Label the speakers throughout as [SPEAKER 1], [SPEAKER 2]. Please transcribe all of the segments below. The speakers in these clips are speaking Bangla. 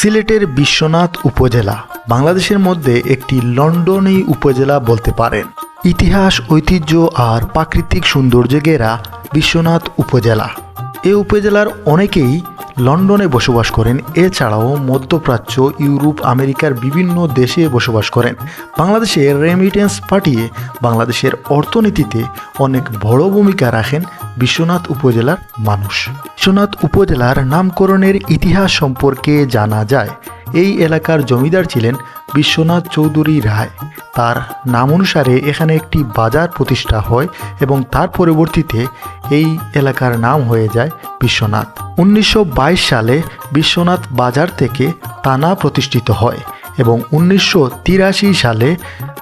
[SPEAKER 1] সিলেটের বিশ্বনাথ উপজেলা বাংলাদেশের মধ্যে একটি লন্ডনী উপজেলা বলতে পারেন। ইতিহাস, ঐতিহ্য আর প্রাকৃতিক সৌন্দর্যে ঘেরা বিশ্বনাথ উপজেলা। এ উপজেলার অনেকেই লন্ডনে বসবাস করেন। এছাড়াও মধ্যপ্রাচ্য, ইউরোপ, আমেরিকার বিভিন্ন দেশে বসবাস করেন। বাংলাদেশে রেমিটেন্স পাঠিয়ে বাংলাদেশের অর্থনীতিতে অনেক বড় ভূমিকা রাখেন বিশ্বনাথ উপজেলার মানুষ। বিশ্বনাথ উপজেলার নামকরণের ইতিহাস সম্পর্কে জানা যায়, এই এলাকার জমিদার ছিলেন বিশ্বনাথ চৌধুরী রায়। তার নাম অনুসারে এখানে একটি বাজার প্রতিষ্ঠা হয় এবং তার পরবর্তীতে এই এলাকার নাম হয়ে যায় বিশ্বনাথ। উনিশশো বাইশ সালে বিশ্বনাথ বাজার থেকে তানা প্রতিষ্ঠিত হয় এবং উনিশশো তিরাশি সালে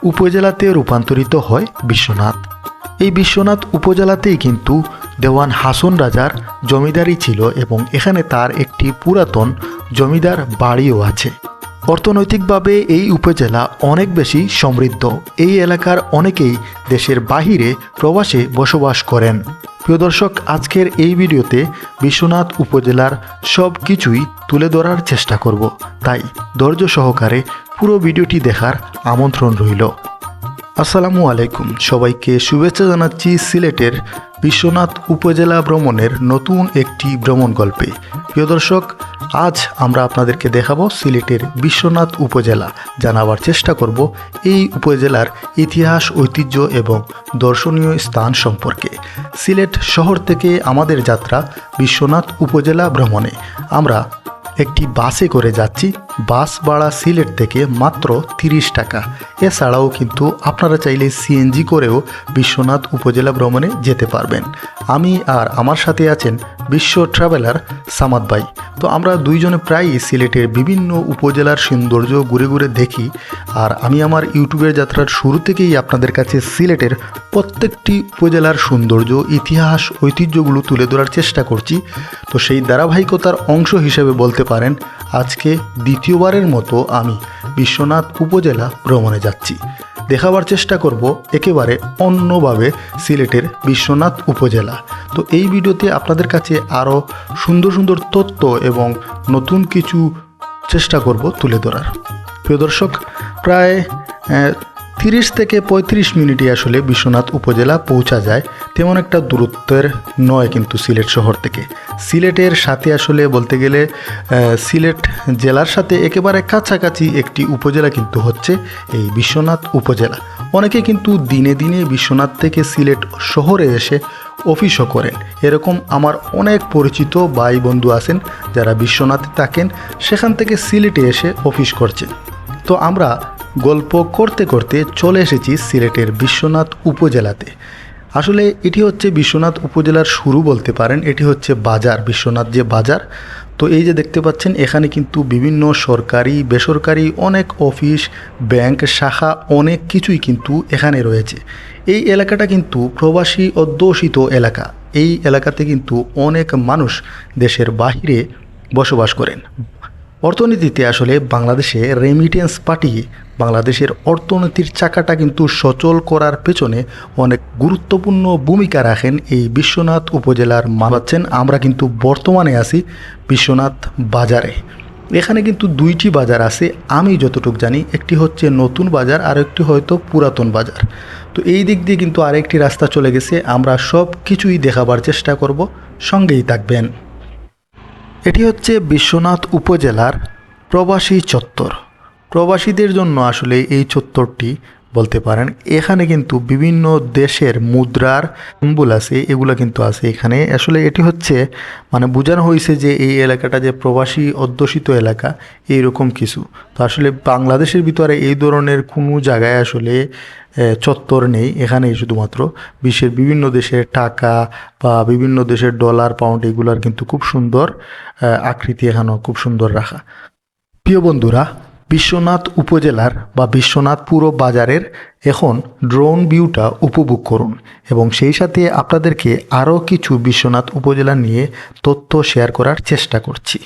[SPEAKER 1] উপজেলাতে রূপান্তরিত হয় বিশ্বনাথ। এই বিশ্বনাথ উপজেলাতেই কিন্তু দেওয়ান হাসন রাজার জমিদারি ছিল এবং এখানে তার একটি পুরাতন জমিদার বাড়িও আছে। অর্থনৈতিকভাবে এই উপজেলা অনেক বেশি সমৃদ্ধ। এই এলাকার অনেকেই দেশের বাহিরে প্রবাসে বসবাস করেন। প্রিয় দর্শক, আজকের এই ভিডিওতে বিশ্বনাথ উপজেলার সব কিছুই তুলে ধরার চেষ্টা করব। তাই ধৈর্য সহকারে পুরো ভিডিওটি দেখার আমন্ত্রণ রইল। আসসালামু আলাইকুম। সবাইকে শুভেচ্ছা জানাচ্ছি সিলেটের বিশ্বনাথ উপজেলা ভ্রমণের নতুন একটি ভ্রমণ গল্পে। প্রিয় দর্শক আজ আমরা আপনাদেরকে দেখাবো সিলেটের বিশ্বনাথ উপজেলা। জানাবার চেষ্টা করব এই উপজেলার ইতিহাস, ঐতিহ্য এবং দর্শনীয় স্থান সম্পর্কে। সিলেট শহর থেকে আমাদের যাত্রা বিশ্বনাথ উপজেলা ভ্রমণে। আমরা একটি বাসে করে যাচ্ছি বাস ভাড়া সিলেট থেকে মাত্র তিরিশ টাকা। এছাড়াও কিন্তু আপনারা চাইলে সিএনজি করেও বিশ্বনাথ উপজেলা ভ্রমণে যেতে পারবেন। আমি আর আমার সাথে আছেন বিশ্ব ট্রাভেলার সামাদ ভাই। তো আমরা দুইজনে প্রায়ই সিলেটের বিভিন্ন উপজেলার সৌন্দর্য ঘুরে ঘুরে দেখি। আর আমি আমার ইউটিউবের যাত্রার শুরু থেকেই আপনাদের কাছে সিলেটের প্রত্যেকটি উপজেলার সৌন্দর্য, ইতিহাস, ঐতিহ্যগুলো তুলে ধরার চেষ্টা করছি। তো সেই ধারাবাহিকতার অংশ হিসেবে বলতে পারেন আজকে দ্বিতীয়বারের মতো আমি বিশ্বনাথ উপজেলা ভ্রমণে যাচ্ছি। দেখাবার চেষ্টা করব একেবারে অন্যভাবে সিলেটের বিশ্বনাথ উপজেলা। তো এই ভিডিওতে আপনাদের কাছে আরও সুন্দর সুন্দর তথ্য এবং নতুন কিছু চেষ্টা করব তুলে ধরার। প্রিয় দর্শক, প্রায় তিরিশ থেকে পঁয়ত্রিশ মিনিটে আসলে বিশ্বনাথ উপজেলা পৌঁছা যায়, তেমন একটা দূরত্বের নয় কিন্তু সিলেট শহর থেকে। সিলেটের সাথে আসলে বলতে গেলে সিলেট জেলার সাথে একেবারে কাছাকাছি একটি উপজেলা কিন্তু হচ্ছে এই বিশ্বনাথ উপজেলা। অনেকে কিন্তু দিনে দিনে বিশ্বনাথ থেকে সিলেট শহরে এসে অফিসও করেন। এরকম আমার অনেক পরিচিত ভাই বন্ধু আছেন যারা বিশ্বনাথে থাকেন, সেখান থেকে সিলেটে এসে অফিস করছেন। তো আমরা গল্প করতে করতে চলে এসেছি সিলেটের বিশ্বনাথ উপজেলাতে। আসলে এটি হচ্ছে বিশ্বনাথ উপজেলার শুরু বলতে পারেন, এটি হচ্ছে বাজার, বিশ্বনাথ যে বাজার। তো এই যে দেখতে পাচ্ছেন, এখানে কিন্তু বিভিন্ন সরকারি, বেসরকারি, অনেক অফিস, ব্যাংক, শাখা, অনেক কিছুই কিন্তু এখানে রয়েছে। এই এলাকাটা কিন্তু প্রবাসী অধ্যুষিত এলাকা। এই এলাকাতে কিন্তু অনেক মানুষ দেশের বাহিরে বসবাস করেন। অর্থনীতিতে আসলে বাংলাদেশে রেমিটেন্স পাঠিয়ে বাংলাদেশের অর্থনীতির চাকাটা কিন্তু সচল করার পেছনে অনেক গুরুত্বপূর্ণ ভূমিকা রাখেন এই বিশ্বনাথ উপজেলার মানাচ্ছেন আমরা কিন্তু বর্তমানে আছি বিশ্বনাথ বাজারে। এখানে কিন্তু দুইটি বাজার আছে, আমি যতটুকু জানি, একটি হচ্ছে নতুন বাজার আর একটি হয়তো পুরাতন বাজার। তো এই দিক দিয়ে কিন্তু আরেকটি রাস্তা চলে গেছে, আমরা সব কিছুই দেখাবার চেষ্টা করব, সঙ্গেই থাকবেন। এটি হচ্ছে বিশ্বনাথ উপজেলার প্রবাসী চত্বর। প্রবাসীদের জন্য আসলে এই চত্বরটি বলতে পারেন। এখানে কিন্তু বিভিন্ন দেশের মুদ্রার সিম্বল আছে, এগুলো কিন্তু আছে এখানে। আসলে এটি হচ্ছে মানে বোঝানো হয়েছে যে এই এলাকাটা যে প্রবাসী অধ্যুষিত এলাকা, এইরকম কিছু। তো আসলে বাংলাদেশের ভিতরে এই ধরনের কোনো জায়গায় আসলে চত্বর নেই, এখানেই শুধুমাত্র। বিশ্বের বিভিন্ন দেশের টাকা বা বিভিন্ন দেশের ডলার পাউন্ড এগুলার কিন্তু খুব সুন্দর আকৃতি এখানেও খুব সুন্দর রাখা। প্রিয় বন্ধুরা বিশ্বনাথ উপজেলার বা বিশ্বনাথ পুরো বাজারের এখন ড্রোন ভিউটা উপভোগ করুন এবং সেই সাথে আপনাদেরকে আরও কিছু বিশ্বনাথ উপজেলা নিয়ে তথ্য শেয়ার করার চেষ্টা করছি।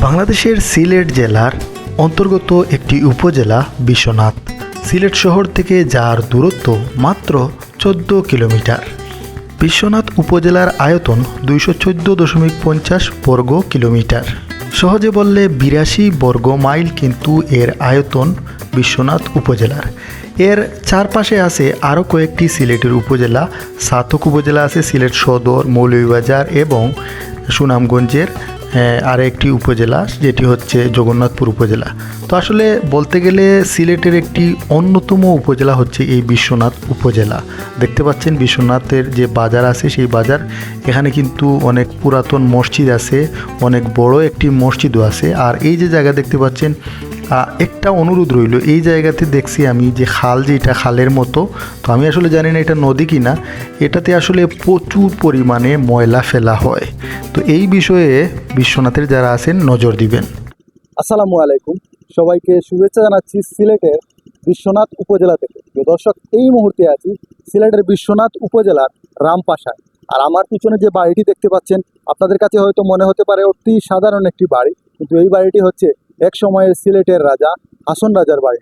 [SPEAKER 1] বাংলাদেশের সিলেট জেলার অন্তর্গত একটি উপজেলা বিশ্বনাথ। সিলেট শহর থেকে যার দূরত্ব মাত্র চোদ্দ কিলোমিটার। বিশ্বনাথ উপজেলার আয়তন দুইশো চোদ্দ দশমিক পঞ্চাশ বর্গ কিলোমিটার। সহজে বললে বিরাশি বর্গ মাইল কিন্তু এর আয়তন বিশ্বনাথ উপজেলার। এর চারপাশে আছে আরও কয়েকটি সিলেটের উপজেলা। সাতক উপজেলা আছে সিলেট সদর, মৌলভীবাজার এবং সুনামগঞ্জের আর একটি উপজেলা, যেটি হচ্ছে জগন্নাথপুর উপজেলা। তো আসলে বলতে গেলে সিলেটের একটি অন্যতম উপজেলা হচ্ছে এই বিশ্বনাথ উপজেলা। দেখতে পাচ্ছেন বিশ্বনাথের যে বাজার আছে, সেই বাজার, এখানে কিন্তু অনেক পুরাতন মসজিদ আছে, অনেক বড় একটি মসজিদও আছে। আর এই যে জায়গা দেখতে পাচ্ছেন একটা অনুরোধ রইল, এই জায়গাতে দেখছি আমি যে খাল যেটা খালের মতো, তো আমি আসলে জানি না এটা নদী কিনা, এটাতে আসলে প্রচুর পরিমাণে ময়লা ফেলা হয়। তো এই বিষয়ে বিশ্বনাথের যারা আছেন, নজর দিবেন।
[SPEAKER 2] আসসালামু আলাইকুম। সবাইকে শুভেচ্ছা জানাচ্ছি সিলেটের বিশ্বনাথ উপজেলা থেকে। দর্শক, এই মুহূর্তে আছি সিলেটের বিশ্বনাথ উপজেলার রামপাশায়। আর আমার পিছনে যে বাড়িটি দেখতে পাচ্ছেন, আপনাদের কাছে হয়তো মনে হতে পারে অতি সাধারণ একটি বাড়ি, কিন্তু এই বাড়িটি হচ্ছে এক সময়ের সিলেটের রাজা হাসন রাজার বাড়ি।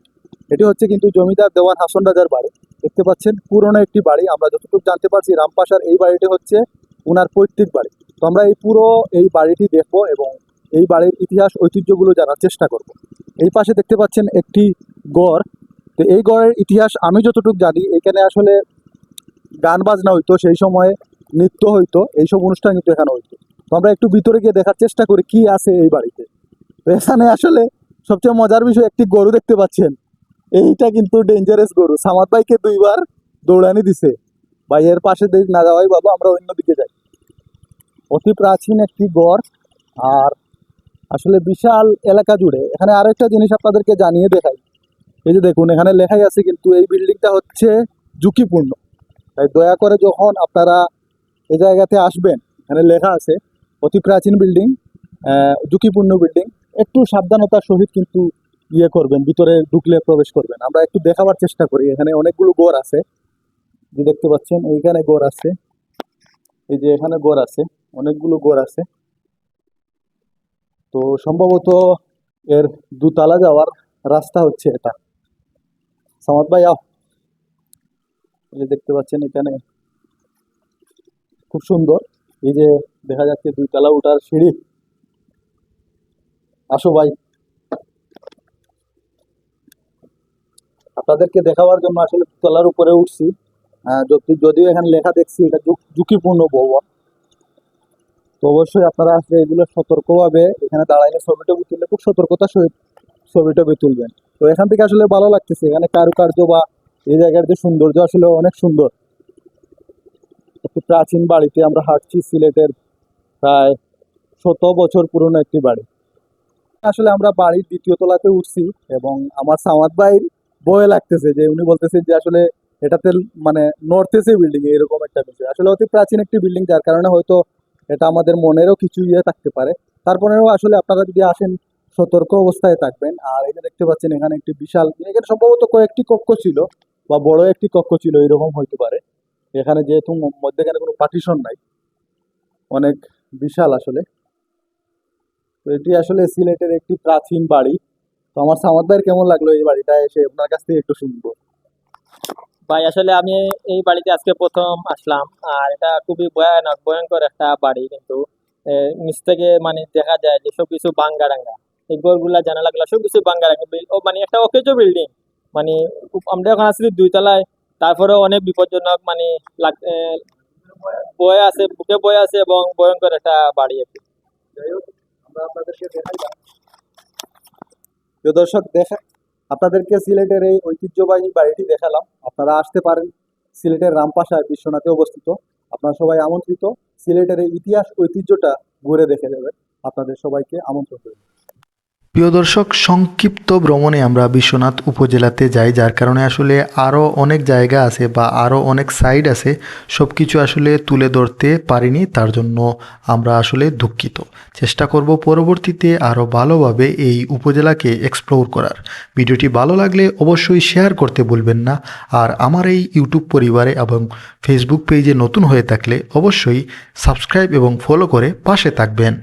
[SPEAKER 2] এটি হচ্ছে কিন্তু জমিদার দেওয়ান হাসন রাজার বাড়ি। দেখতে পাচ্ছেন, পুরনো একটি বাড়ি। আমরা যতটুকু জানতে পারছি, রামপাশার এই বাড়িটি হচ্ছে উনার পৈতৃক বাড়ি। তো আমরা এই পুরো এই বাড়িটি দেখব এবং এই বাড়ির ইতিহাস, ঐতিহ্যগুলো জানার চেষ্টা করব। এই পাশে দেখতে পাচ্ছেন একটি গড়। তো এই গড়ের ইতিহাস আমি যতটুকু জানি, এখানে আসলে গান বাজনা হইতো, সেই সময়ে নৃত্য হইতো, এইসব অনুষ্ঠান কিন্তু এখানে হইতো। তো আমরা একটু ভিতরে গিয়ে দেখার চেষ্টা করি, কি আছে এই বাড়িতে? এখানে আসলে সবচেয়ে মজার বিষয়, একটি গরু দেখতে পাচ্ছেন। এইটা কিন্তু ডেঞ্জারাস গরু। সামাদ ভাইকে দুইবার দৌড়ানি দিছে। ভাই এর পাশে না যাওয়াই বাবা আমরা অন্যদিকে যাই। অতি প্রাচীন একটি গড়, আর আসলে বিশাল এলাকা জুড়ে। এখানে আরও একটা জিনিস আপনাদেরকে জানিয়ে দেখাই। এই যে দেখুন, এখানে লেখাই আছে কিন্তু এই বিল্ডিংটা হচ্ছে ঝুঁকিপূর্ণ। তাই দয়া করে যখন আপনারা এই জায়গাতে আসবেন, এখানে লেখা আছে, অতি প্রাচীন বিল্ডিং ঝুঁকিপূর্ণ বিল্ডিং। একটু সাবধানতার সহিত কিন্তু ইয়ে করবেন, ভিতরে ঢুকলে প্রবেশ করবেন। আমরা একটু দেখাবার চেষ্টা করি, এখানে অনেকগুলো গোর আছে। যে দেখতে পাচ্ছেন, এইখানে গোর আছে, এই যে এখানে গোর আছে, অনেকগুলো গোর আছে। তো সম্ভবত এর দুতলা যাওয়ার রাস্তা হচ্ছে এটা। সামাদ ভাই, আও। এই দেখতে পাচ্ছেন, এখানে খুব সুন্দর। এই যে দেখা যাচ্ছে দুইতলা উঠার সিঁড়ি। আসো ভাই। আপনাদেরকে দেখাবার জন্য আসলে তলার উপরে উঠছি। যদিও এখানে লেখা দেখছি, এটা ঝুঁকিপূর্ণ ভবন। তো অবশ্যই আপনারা আসলে এগুলো সতর্কভাবে এখানে দাঁড়াইলে ছবি টবি তুললে খুব সতর্কতার সহিত ছবি তুলবেন। তো এখান থেকে আসলে ভালো লাগতেছে, এখানে কারুকার্য বা এই জায়গার যে সৌন্দর্য আসলে অনেক সুন্দর। একটি প্রাচীন বাড়িতে আমরা হাঁটছি সিলেটের প্রায় শত বছর পুরনো একটি বাড়ি। আসলে আমরা বাড়ির দ্বিতীয় তলাতে উঠছি এবং আমার সামাদ ভাইয়ের ভয় লাগতেছে যে উনি বলতেছেন যে আসলে এটাতে মানে এসে বিল্ডিং এরকম একটা বিষয়। আসলে অতি প্রাচীন একটি বিল্ডিং যার কারণে হয়তো এটা আমাদের মনেরও কিছু ইয়ে থাকতে পারে। তারপরেও আসলে আপনারা যদি আসেন, সতর্ক অবস্থায় থাকবেন। আর যে দেখতে পাচ্ছেন, এখানে একটি বিশাল, এখানে সম্ভবত কয়েকটি কক্ষ ছিল বা বড় একটি কক্ষ ছিল, এরকম হইতে পারে। এখানে যেহেতু ম- মধ্যেখানে কোনো পার্টিশন নাই, অনেক বিশাল আসলে। তো এটি আসলে সিলেটের একটি প্রাচীন বাড়ি। তো আমার সামাদ ভাইয়ের কেমন লাগল এই বাড়িটা এসে? আপনার কাছ থেকে একটু শুনব।
[SPEAKER 3] ভাই আসলে আমি এই বাড়িতে আজকে প্রথম আসলাম। আর এটা খুবই ভয়ানক ভয়ঙ্কর একটা বাড়ি কিন্তু। নিচ থেকে মানে দেখা যায় যে সবকিছু বাঙ্গা ডাঙ্গা এই ঘরগুলা জানালাগুলা সবকিছু বাঙ্গা ডাঙ্গা বিল- ও মানে একটা অকেজ বিল্ডিং মানে আমরা এখন আসলে দুইতলায়। তারপরেও অনেক বিপজ্জনক মানে এ, আছে বুকে বয়ে আছে এবং ভয়ঙ্কর একটা বাড়ি আর কি।
[SPEAKER 2] আপনাদেরকে প্রিয় দর্শক দেখা আপনাদেরকে সিলেটের এই ঐতিহ্যবাহী বাড়িটি দেখালাম। আপনারা আসতে পারেন সিলেটের রামপাশায় বিশ্বনাথে অবস্থিত। আপনারা সবাই আমন্ত্রিত সিলেটের এই ইতিহাস ঐতিহ্যটা ঘুরে দেখে নেবেন। আপনাদের সবাইকে আমন্ত্রণ রইল।
[SPEAKER 1] প্রিয় দর্শক, সংক্ষিপ্ত ভ্রমণে আমরা বিশ্বনাথ উপজেলাতে যাই, যার কারণে আসলে আরও অনেক জায়গা আছে বা আরও অনেক সাইড আছে সব কিছু আসলে তুলে ধরতে পারিনি, তার জন্য আমরা আসলে দুঃখিত। চেষ্টা করব পরবর্তীতে আরও ভালোভাবে এই উপজেলাকে এক্সপ্লোর করার। ভিডিওটি ভালো লাগলে অবশ্যই শেয়ার করতে ভুলবেন না, আর আমার এই ইউটিউব পরিবারে এবং ফেসবুক পেজে নতুন হয়ে থাকলে অবশ্যই সাবস্ক্রাইব এবং ফলো করে পাশে থাকবেন।